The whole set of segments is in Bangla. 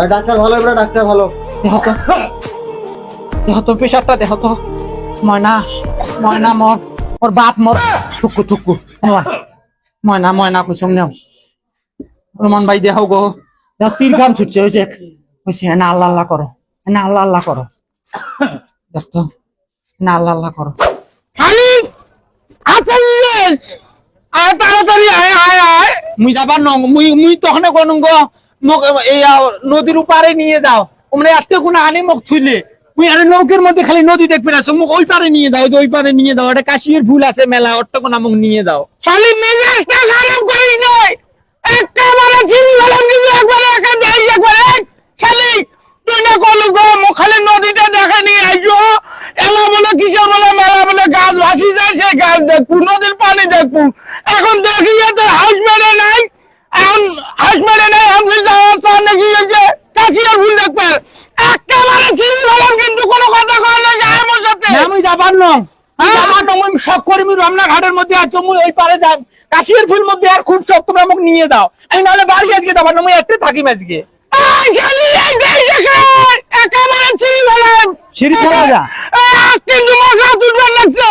আর ডাক্তার ভালো এবারে ডাক্তার ভালো। দেহ তো। দেহ তোর প্রেশারটা দেহ তো। ময়না ময়না মর। ওর বাপ মর। থুকু থুকু। ময়না ময়না কুসুম নেও। রোমান ভাই দেহ গো। দেহ তীর গান ছুটছে ওই যে হয়েছে না আল্লাহ আল্লাহ করো। না আল্লাহ আল্লাহ করো। দেখ তো। না আল্লাহ আল্লাহ করো। খালিদ আচারিস আয় তাড়াতাড়ি আয় আয় আয়। মুই যাবার নং মুই মুই তখন কোন গো নদীর উপারে নিয়ে যাও। তোমরা আজকে কোনো আনে মোক থুইলে। নৌকের মধ্যে খালি নদী দেখবে না মোক ওই পারে নিয়ে দাও ওই পারে নিয়ে দাও এটা কাশির ফুল আছে মেলা, অট্ট কোন মোক নিয়ে দাও তুই না মুখ খালি নদীটা দেখে এলা বলে মেলা বলে গাছ ভাসি যায় সেই গাছ নদীর এখন দেখি তোর হাউস মেরে নাই? এখন মেরে নাই আমি যাওয়ার নাকি কাশিয়ার ফুল দেখবে। একেবারে চিনি গেলাম কিন্তু কোনো কথা কয় না যায় আমার সাথে। মুই যাবার নং মুই যাবার নং মুই শখ রমনা ঘাটের মধ্যে আছো মুই ওই পারে যাই। কাশির ফুল মধ্যে আর খুব শখ তোমরা মোক নিয়ে দাও আমি নাহলে বাড়ি আজকে যাবার না একটু থাকি আজকে। সিঁড়ি চলে যা কিন্তু মশা তুলবার লাগছে।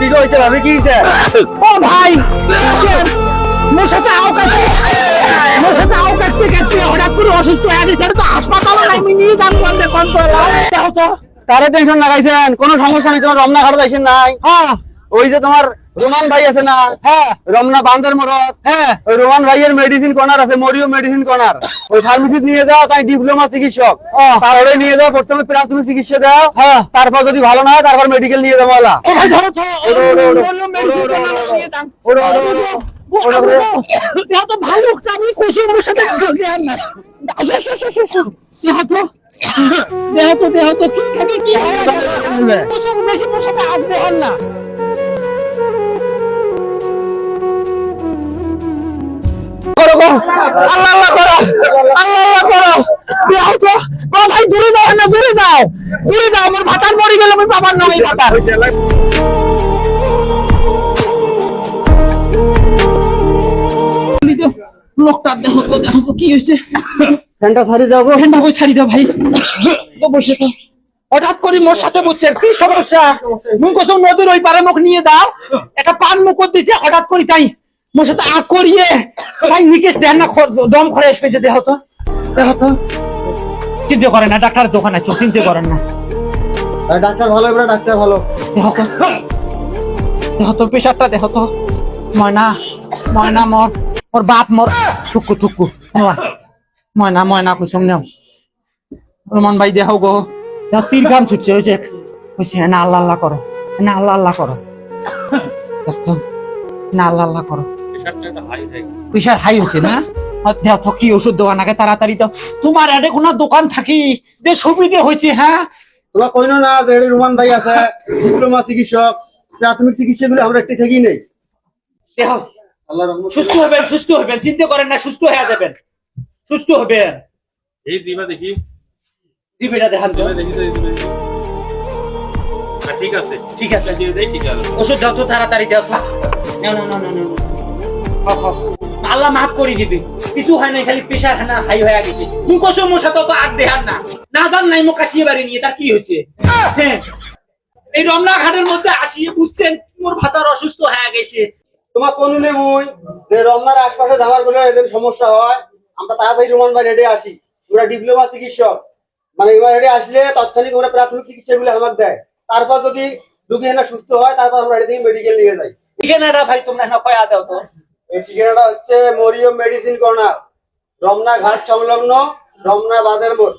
কি হয়েছে ভাবি কি হইছে? ও ভাই মোর সাথে আও কাটতে মোর সাথে আও কাটতে কাটতে হঠাৎ করে অসুস্থ হয়ে গেছে। তো হাসপাতালে নাই আমি নিয়ে যান কোন তো তারে টেনশন লাগাইছেন? কোনো সমস্যা নেই তোমার রমনা ঘাট নাই। হ্যাঁ। ওই যে তোমার রোমান ভাই আছে না হ্যাঁ রমনা বান্দার মরত হ্যাঁ ওই রোমান ভাইয়ের মেডিসিন কর্নার আছে মরিও মেডিসিন কর্নার ওই ফার্মেসিতে নিয়ে যাও তাই ডিপ্লোমা চিকিৎসক তারপরে নিয়ে যাও প্রথমে প্রাথমিক চিকিৎসা দাও হ্যাঁ। তারপর যদি ভালো না হয় তারপর মেডিকেল নিয়ে যাব আলা ও ভাই ধরো তো ওড়ো, ওড়ো, ওড়ো। বলল medicine দূরে যাও দূরে যাও আমার ভাতার মরে গেল আমি বাবার নামে ভাতার লোকটা দেখো তো দেখো তো কি হয়েছে ফ্যানটা ছাড়ি ফ্যানটা কই ছাড়ি দাও ভাই? বসে তো। হঠাৎ করে মোর সাথে বলছে কি সমস্যা? মুখ কোথাও নদীর ওই পারে মুখ নিয়ে দাও। একটা পান মুখ দিছে হঠাৎ করে তাই মোর সাথে আগ করিয়ে। ভাই নিকেশ দেন না দম করে আসবে যে দেহ তো। দেহ তো। চিন্তা করেন না ডাক্তারের দোকান আছে চিন্তা করেন না। ডাক্তার ভালো এবারে ডাক্তার ভালো। দেহ তো দেহ তোর প্রেশারটা দেহ তো। ময়না ময়না মর ওর বাপ মর। থুকু থুকু ময়না ময়না কুসুম নেও। রোমান ভাই দেহ গো। দেহ তীর গান ছুটছে ওই যে। হয়েছে না আল্লাহ আল্লাহ করো। না আল্লাহ আল্লাহ করো। না আল্লাহ আল্লাহ করো। প্রেশার হাই হয়েছে না? তো কি ওষুধ দোকান আগে তাড়াতাড়ি দাও তোমার আরে কোনো দোকান থাকি যে সুবিধে হয়েছে হ্যাঁ? তোমরা কইনো না যে রোমান ভাই আছে ডিপ্লোমা চিকিৎসক প্রাথমিক চিকিৎসা গুলো আমরা একটি থেকেই নেই। রহমত। সুস্থ হবেন সুস্থ হবেন চিন্তা করেন না সুস্থ হয়ে যাবেন সুস্থ হবেন। এই জিবা দেখি। দেখান তো। দেখি তো দেখি। হ্যাঁ, ঠিক আছে। ঠিক আছে। ঠিক আছে। ওষুধ দাও তো তাড়াতাড়ি দাও। তো না না না না না হ, হ। আল্লাহ মাফ করে দিবে। কিছু হয় নাই খালি প্রেশার হানা হাই হয়ে গেছে। মুখ সাথে তো আগ দেহার না। না দান নাই মুখ কাশিয়ে বাড়ি নিয়ে তার কি হয়েছে? হ্যাঁ। এই রমনা ঘাটের মধ্যে আসিয়ে বুঝছেন মোর ভাতার অসুস্থ হয়ে গেছে। তোমার কোন মুই যে রমনার আশপাশে ধামারগুলো এদের সমস্যা হয় আমরা তাড়াতাড়ি রোমান ভাই রেডে আসি। ওরা ডিপ্লোমা চিকিৎসক। মানে এবার রেডে আসলে তৎক্ষণিক ওরা প্রাথমিক চিকিৎসা গুলো আমাকে দেয়। তারপর যদি রুগী না সুস্থ হয় তারপর আমরা রেডি মেডিকেল নিয়ে যাই। ঠিকানাটা ভাই তোমরা না কয়া দাও তো। এই ঠিকানাটা হচ্ছে মরিয়ম মেডিসিন কর্নার রমনা ঘাট সংলগ্ন রমনা বাদের মোড়।